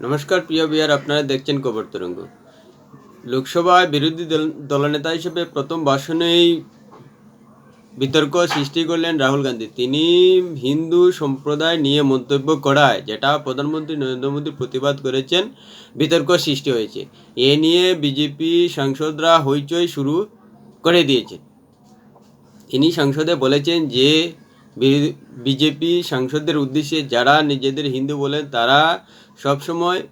নমস্কার, প্রিয় বিয়ার, আপনারা দেখছেন কবর তরঙ্গ। লোকসভায় বিরোধী দল, দলনেতা হিসেবে প্রথম ভাষণেই বিতর্ক সৃষ্টি করলেন রাহুল গান্ধী। তিনি হিন্দু সম্প্রদায় নিয়ে মন্তব্য করায়, যেটা প্রধানমন্ত্রী নরেন্দ্র মোদী প্রতিবাদ করেছেন, বিতর্ক সৃষ্টি হয়েছে। এ নিয়ে বিজেপি সাংসদরা হইচই শুরু করে দিয়েছে। তিনি সংসদে বলেছেন যে বিজেপি সাংসদদের উদ্দেশ্যে যারা নিজেদের হিন্দু বলেন, তারা সবসময়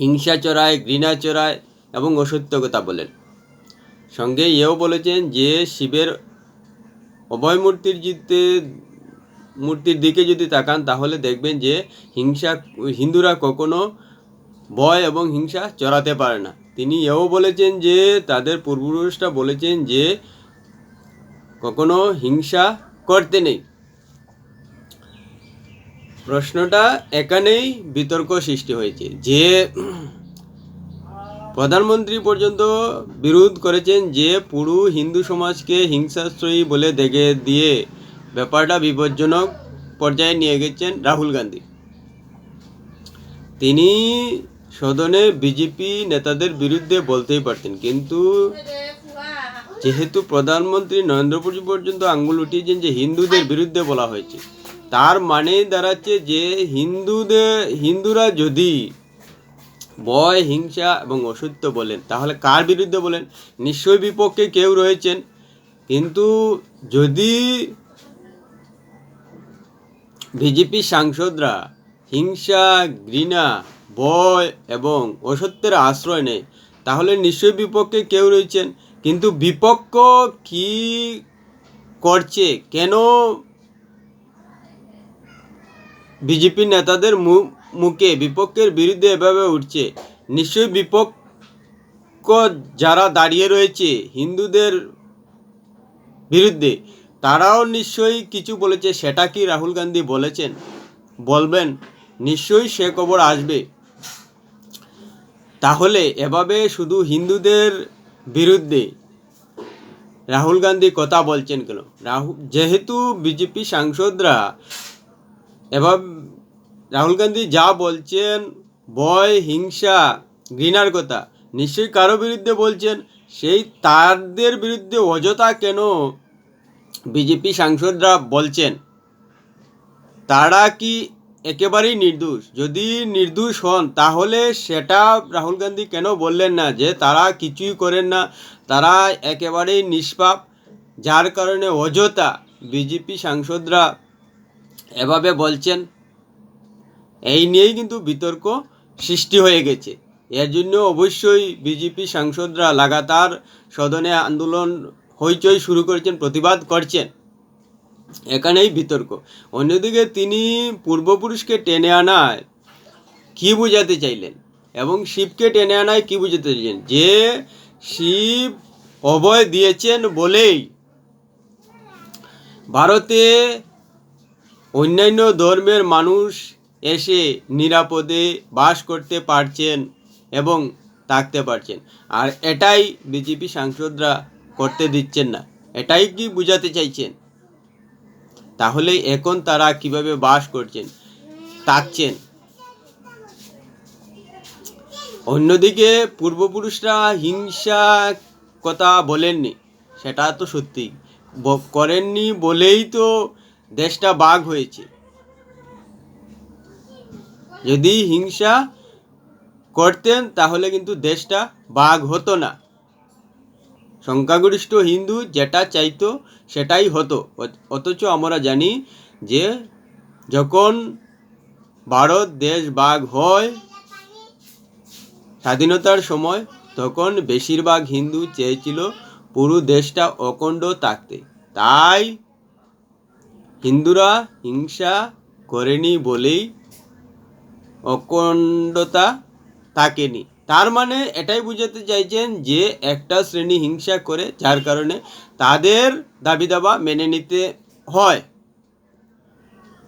হিংসা চড়ায়, ঘৃণা চড়ায় এবং অসত্য কথা বলেন। সঙ্গে এও বলেছেন যে, শিবের অভয় মূর্তির জিতে, মূর্তির দিকে যদি তাকান, তাহলে দেখবেন যে, হিংসা, হিন্দুরা কখনো ভয় এবং হিংসা চড়াতে পারে না। তিনি এও বলেছেন যে, তাদের পূর্বপুরুষরা বলেছেন যে, কখনো হিংসা করতে নেই। প্রশ্নটা এখানেই বিতর্ক সৃষ্টি হয়েছে। যে প্রধানমন্ত্রী পর্যন্ত বিরোধ করেছেন যে পুরো হিন্দু সমাজকে হিংসাশ্রয়ী বলে দেখে দিয়ে ব্যাপারটা বিপজ্জনক পর্যায়ে নিয়ে গেছেন রাহুল গান্ধী। তিনি সদনে বিজেপি নেতাদের বিরুদ্ধে বলতেই পারতেন, কিন্তু যেহেতু প্রধানমন্ত্রী নরেন্দ্র মোদী পর্যন্ত আঙ্গুল উঠিয়েছেন যে হিন্দুদের বিরুদ্ধে বলা হয়েছে, তার মানে দাঁড়াচ্ছে যে হিন্দুদের হিন্দুরা যদি ভয়, হিংসা এবং অসত্য বলেন, তাহলে কার বিরুদ্ধে বলেন? নিশ্চয়ই বিপক্ষে কেউ রয়েছেন। কিন্তু যদি বিজেপি সাংসদরা হিংসা, ঘৃণা, ভয় এবং অসত্যের আশ্রয় নেয়, তাহলে নিশ্চয়ই বিপক্ষে কেউ রয়েছেন। কিন্তু বিপক্ষ কি করছে? কেন বিজেপি নেতাদের মুখে বিপক্ষের বিরুদ্ধে এভাবে উঠছে? নিশ্চয়ই বিপক্ষ যারা দাঁড়িয়ে রয়েছে হিন্দুদের বিরুদ্ধে, তারাও নিশ্চয়ই কিছু বলেছে। সেটা কি রাহুল গান্ধী বলেছেন? বলবেন, নিশ্চয়ই সে খবর আসবে। তাহলে এভাবে শুধু হিন্দুদের বিরুদ্ধে। রাহুল গান্ধী কথা বলছেন কেন? রাহুল যেহেতু বিজেপি সাংসদরা এবার রাহুল গান্ধী যা বলছেন, ভয়, হিংসা, ঘৃণার কথা, নিশ্চয়ই কারও বিরুদ্ধে বলছেন, সেই তাদের বিরুদ্ধে অযথা কেন বিজেপি সাংসদরা বলছেন? তারা কি একেবারেই নির্দোষ। যদি নির্দোষ হন, তাহলে সেটা রাহুল গান্ধী কেন বললেন না যে তারা কিছুই করেন না? তারা একেবারেই নিষ্পাপ। যার কারণে অযথা বিজেপি সাংসদরা এভাবে বলছেন। এই নিয়েই কিন্তু বিতর্ক সৃষ্টি হয়ে গেছে। এর জন্য অবশ্যই বিজেপি সাংসদরা লাগাতার সদনে আন্দোলন, হইচই শুরু করেছেন, প্রতিবাদ করছেন। এখানেই বিতর্ক। অন্যদিকে তিনি পূর্বপুরুষকে টেনে আনায় কি বোঝাতে চাইলেন? এবং শিবকে টেনে আনায় কি বোঝাতে চাইলেন? যে শিব অভয় দিয়েছেন বলেই ভারতে অন্যান্য ধর্মের মানুষ এসে নিরাপদে বাস করতে পারছেন এবং থাকতে পারছেন। আর এটাই বিজেপি সাংসদরা করতে দিচ্ছেন না। এটাই কি বোঝাতে চাইছেন? তাহলে এখন তারা কীভাবে বাস করছেন থাকছেন অন্যদিকে পূর্বপুরুষরা হিংসা কথা বলেননি, সেটা তো সত্যি। করেননি বলেই তো দেশটা বাঘ হয়েছে। যদি হিংসা করতেন তাহলে কিন্তু দেশটা বাঘ হতো না। সংখ্যাগরিষ্ঠ হিন্দু যেটা চাইতো সেটাই হতো। অথচ আমরা জানি যে যখন ভারত দেশ বাঘ হয় স্বাধীনতার সময়, তখন বেশিরভাগ হিন্দু চেয়েছিল পুরো দেশটা অখণ্ড থাকতে। তাই হিন্দুরা হিংসা করেনি বলেই অখণ্ডতা থাকেনি। তার মানে এটাই বুঝাতে চাইছেন যে একটা শ্রেণি হিংসা করে, যার কারণে তাদের দাবি দাবা মেনে নিতে হয়।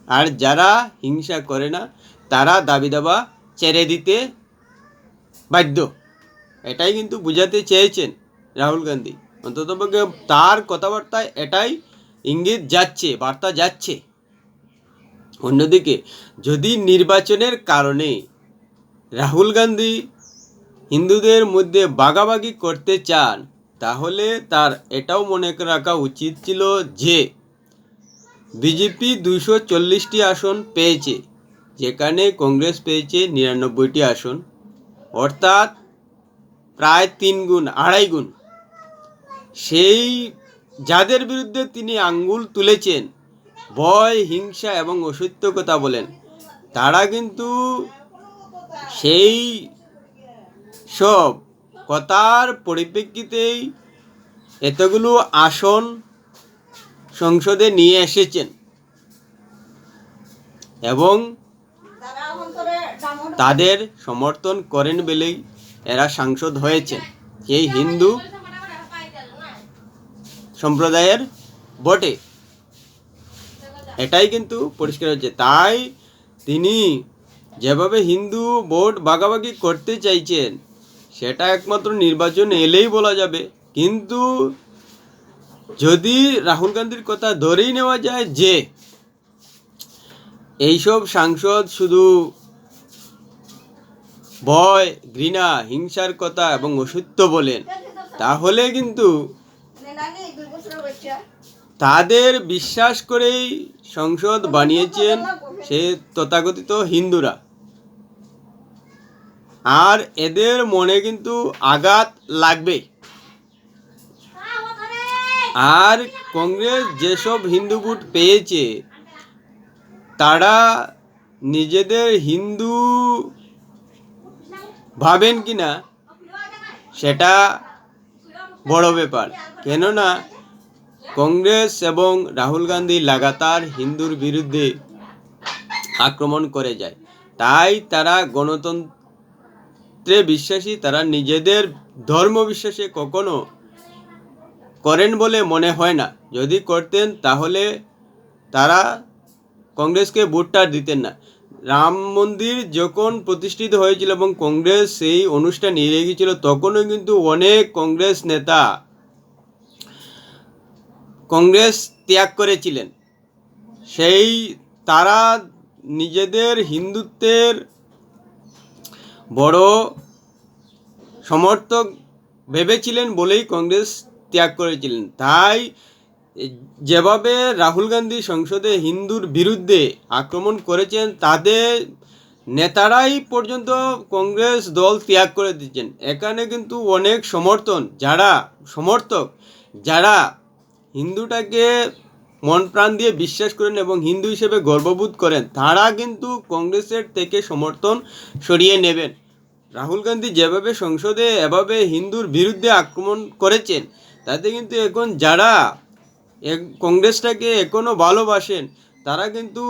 আর যারা হিংসা করে না, তারা দাবি দাবা ছেড়ে দিতে বাধ্য। এটাই কিন্তু বুঝাতে চেয়েছেন রাহুল গান্ধী। অন্ততপক্ষে তার কথাবার্তায় এটাই ইঙ্গিত যাচ্ছে, বার্তা যাচ্ছে। অন্যদিকে, যদি নির্বাচনের কারণে রাহুল গান্ধী হিন্দুদের মধ্যে বাগাবাগি করতে চান, তাহলে তার এটাও মনে রাখা উচিত ছিল যে, বিজেপি দুশো চল্লিশটি আসন পেয়েছে, যেখানে কংগ্রেস পেয়েছে নিরানব্বইটি আসন, অর্থাৎ প্রায় তিন গুণ আড়াই গুণ সেই যাদের বিরুদ্ধে তিনি আঙ্গুল তুলেছেন, ভয়, হিংসা এবং অসত্য কথা বলেন, তারা কিন্তু সেই সব কথার পরিপ্রেক্ষিতেই এতগুলো আসন সংসদে নিয়ে এসেছেন। এবং তাদের সমর্থন করেন বলেই এরা সাংসদ হয়েছেন। এই হিন্দু সম্প্রদায়ের বটে। এটাই কিন্তু পরিষ্কার হচ্ছে। তাই তিনি যেভাবে হিন্দু ভোট ভাগাভাগি করতে চাইছেন সেটা একমাত্র নির্বাচন এলেই বলা যাবে। কিন্তু যদি রাহুল গান্ধীর কথা ধরেই নেওয়া যায় যে এইসব সাংসদ শুধু ভয়, ঘৃণা, হিংসার কথা এবং অসত্য বলেন, তাহলে কিন্তু তাদের বিশ্বাস করেই সংসদ বানিয়েছেন সে তথাকথিত হিন্দুরা। আর এদের মনে কিন্তু আঘাত লাগবে আর কংগ্রেস যেসব হিন্দু ভোট পেয়েছে, তারা নিজেদের হিন্দু ভাবেন কি না সেটা বড় ব্যাপার। কেননা কংগ্রেস এবং রাহুল গান্ধী লাগাতার হিন্দুর বিরুদ্ধে আক্রমণ করে যায়। তাই তারা গণতন্ত্রে বিশ্বাসী, তারা নিজেদের ধর্ম বিশ্বাসে কখনো করেন বলে মনে হয় না। যদি করতেন, তাহলে তারা কংগ্রেসকে ভোটটা দিতেন না। রাম মন্দির যখন প্রতিষ্ঠিত হয়েছিল এবং কংগ্রেস সেই অনুষ্ঠান নিয়ে গিয়েছিল, তখনও কিন্তু অনেক কংগ্রেস নেতা কংগ্রেস ত্যাগ করেছিলেন। সেই তারা নিজেদের হিন্দুত্বের বড় সমর্থক ভেবেছিলেন বলেই কংগ্রেস ত্যাগ করেছিলেন। তাই যেভাবে রাহুল গান্ধী সংসদে হিন্দুর বিরুদ্ধে আক্রমণ করেছেন তাদের নেতারাই পর্যন্ত কংগ্রেস দল ত্যাগ করে দিচ্ছেন এখানে কিন্তু অনেক সমর্থন, যারা সমর্থক, যারা হিন্দুটাকে মন প্রাণ দিয়ে বিশ্বাস করেন এবং হিন্দু হিসেবে গর্ববোধ করেন, তারা কিন্তু কংগ্রেসের থেকে সমর্থন সরিয়ে নেবেন। রাহুল গান্ধী যেভাবে সংসদে, এভাবে হিন্দুর বিরুদ্ধে আক্রমণ করেছেন, তাতে কিন্তু এখন যারা কংগ্রেসটাকে এখনও ভালোবাসেন, তারা কিন্তু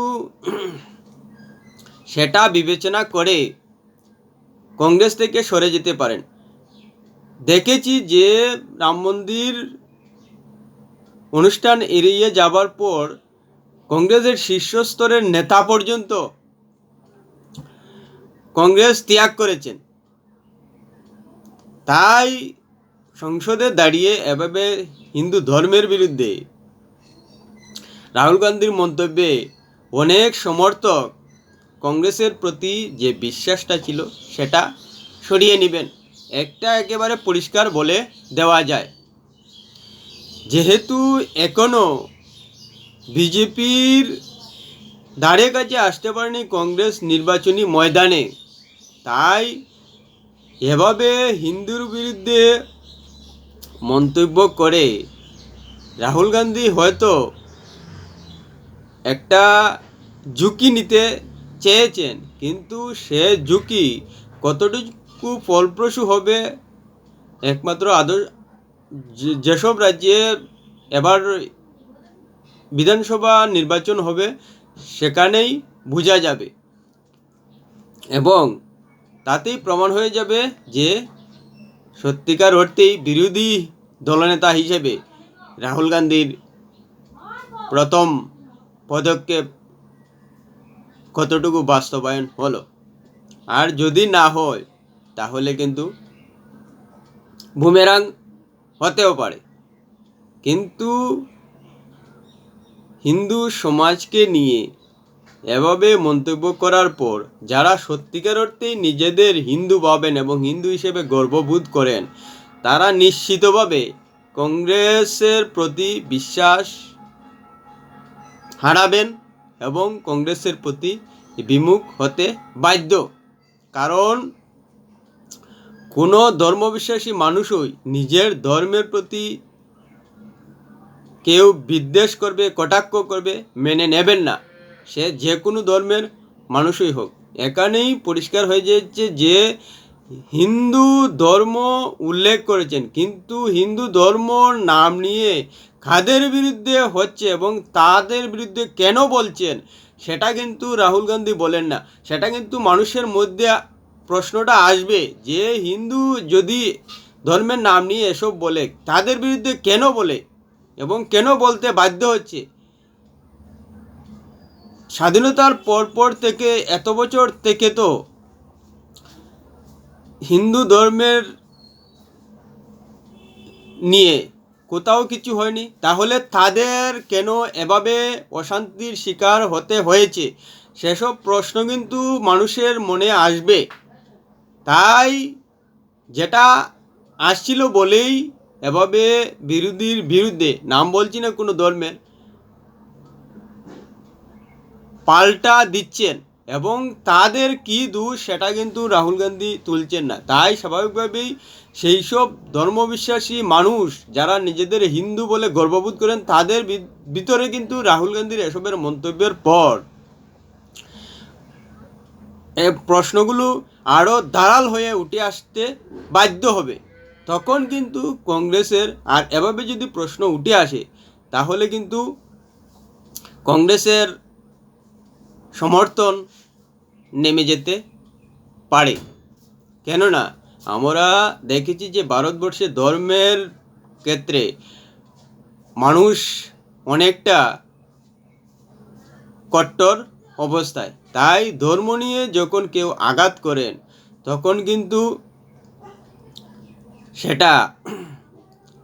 সেটা বিবেচনা করে কংগ্রেস থেকে সরে যেতে পারেন। দেখেছি যে রাম মন্দির অনুষ্ঠান এড়িয়ে যাবার পর কংগ্রেসের শীর্ষস্তরের নেতা পর্যন্ত কংগ্রেস ত্যাগ করেছেন। তাই সংসদে দাঁড়িয়ে এভাবে হিন্দু ধর্মের বিরুদ্ধে রাহুল গান্ধীর মন্তব্যে অনেক সমর্থক কংগ্রেসের প্রতি যে বিশ্বাসটা ছিল সেটা সরিয়ে নেবেন। একটা একেবারে পরিষ্কার বলে দেওয়া যায়। যেহেতু এখনও বিজেপির দাঁড়ে কাছে আসতে পারেনি কংগ্রেস নির্বাচনী ময়দানে, তাই এভাবে হিন্দুর বিরুদ্ধে মন্তব্য করে রাহুল গান্ধী হয়তো একটা ঝুঁকি নিতে চেয়েছেন, কিন্তু সে ঝুঁকি কতটুকু ফলপ্রসূ হবে একমাত্র আদর যে- যেসব রাজ্যে এবার বিধানসভা নির্বাচন হবে, সেখানেই বোঝা যাবে। এবং তাতেই প্রমাণ হয়ে যাবে যে সত্যিকার অর্থেই বিরোধী দলনেতা হিসেবে রাহুল গান্ধীর প্রথম পদক্ষেপ কতটুকু বাস্তবায়ন হলো। আর যদি না হয়, তাহলে কিন্তু বুমেরাং হতেও পারে। কিন্তু হিন্দু সমাজকে নিয়ে এভাবে মন্তব্য করার পর যারা সত্যিকার অর্থেই নিজেদের হিন্দু ভাবেন এবং হিন্দু হিসেবে গর্ববোধ করেন, তারা নিশ্চিতভাবে কংগ্রেসের প্রতি বিশ্বাস হারাবেন এবং কংগ্রেসের প্রতি বিমুখ হতে বাধ্য। কারণ কোনো ধর্মবিশ্বাসী মানুষই নিজের ধর্মের প্রতি কেউ বিদ্বেষ করবে, কটাক্ষ করবে, মেনে নেবেন না। সে যে কোনো ধর্মের মানুষই হোক। এখানেই পরিষ্কার হয়ে যাচ্ছে যে হিন্দু ধর্ম উল্লেখ করেছেন, কিন্তু হিন্দু ধর্ম নাম নিয়ে কাদের বিরুদ্ধে হচ্ছে এবং তাদের বিরুদ্ধে কেন বলছেন, সেটা কিন্তু রাহুল গান্ধী বলেন না। সেটা কিন্তু মানুষের মধ্যে প্রশ্নটা আসবে যে হিন্দু যদি ধর্মের নাম নিয়ে এসব বলে, তাদের বিরুদ্ধে কেন বলে এবং কেন বলতে বাধ্য হচ্ছে? স্বাধীনতার পরপর থেকে এত বছর থেকে তো হিন্দু ধর্মের নিয়ে কোথাও কিছু হয়নি। তাহলে তাদের কেন এভাবে অশান্তির শিকার হতে হয়েছে? সেসব প্রশ্ন কিন্তু মানুষের মনে আসবে। তাই যেটা আসছিল বলেই এভাবে বিরোধীর বিরুদ্ধে, নাম বলছি না কোনো ধর্মের, পাল্টা দিচ্ছেন এবং তাদের কি দোষ সেটা কিন্তু রাহুল গান্ধী তুলছেন না। তাই স্বাভাবিকভাবেই সেই সব ধর্মবিশ্বাসী মানুষ যারা নিজেদের হিন্দু বলে গর্ববোধ করেন, তাদের ভিতরে কিন্তু রাহুল গান্ধীর এসবের মন্তব্যের পর এই প্রশ্নগুলো আরও দাঁড়াল হয়ে উঠে আসতে বাধ্য হবে। তখন কিন্তু কংগ্রেসের আর এভাবে যদি প্রশ্ন উঠে আসে, তাহলে কিন্তু কংগ্রেসের সমর্থন নেমে যেতে পারে। কেননা, আমরা দেখেছি যে ভারতবর্ষে ধর্মের ক্ষেত্রে মানুষ অনেকটা কট্টর। অবস্থায়। তাই ধর্ম নিয়ে যখন কেউ আঘাত করেন, তখন কিন্তু সেটা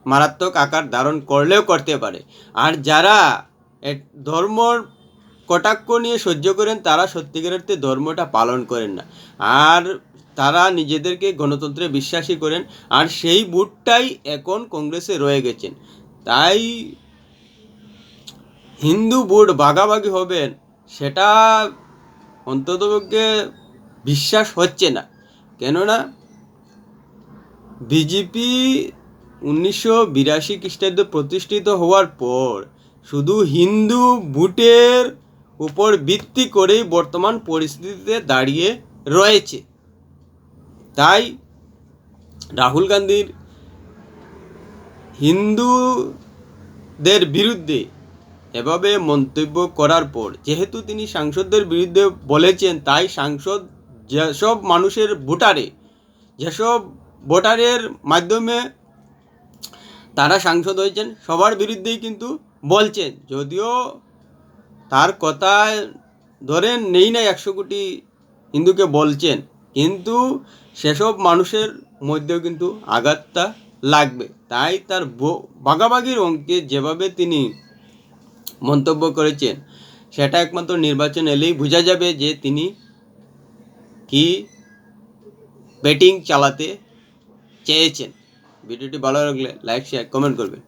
মারাত্মক আকার ধারণ করলেও করতে পারে। আর যারা ধর্মর কটাক্ষ নিয়ে সহ্য করেন, তারা সত্যিকার অর্থে ধর্মটা পালন করেন না। আর তারা নিজেদেরকে গণতন্ত্রে বিশ্বাসী করেন। আর সেই বুটটাই এখন কংগ্রেসে রয়ে গেছেন। তাই হিন্দু ভোট ভাগাভাগি হবেন সেটা অন্ততপক্ষে বিশ্বাস হচ্ছে না। কেননা বিজেপি উনিশশো বিরাশি খ্রিস্টাব্দে প্রতিষ্ঠিত হওয়ার পর শুধু হিন্দু ভোটের উপর ভিত্তি করেই বর্তমান পরিস্থিতিতে দাঁড়িয়ে রয়েছে। তাই রাহুল গান্ধীর হিন্দুদের বিরুদ্ধে এভাবে মন্তব্য করার পর, যেহেতু তিনি সাংসদদের বিরুদ্ধে বলেছেন, তাই সাংসদ যেসব মানুষের ভোটারে, যেসব ভোটারের মাধ্যমে তারা সাংসদ হয়েছেন, সবার বিরুদ্ধেই কিন্তু বলছেন। যদিও তার কথায় ধরেন নেই না একশো কোটি হিন্দুকে বলছেন, কিন্তু সেসব মানুষের মধ্যেও কিন্তু আঘাতটা লাগবে। তাই তার ভাগাভাগির অঙ্কে যেভাবে তিনি মন্তব্য করেছেন। সেটা একমাত্র নির্বাচন এলেই বোঝা যাবে যে তিনি কি ব্যাটিং চালাতে চেয়েছেন। ভিডিওটি ভালো লাগলে লাইক শেয়ার কমেন্ট করবেন।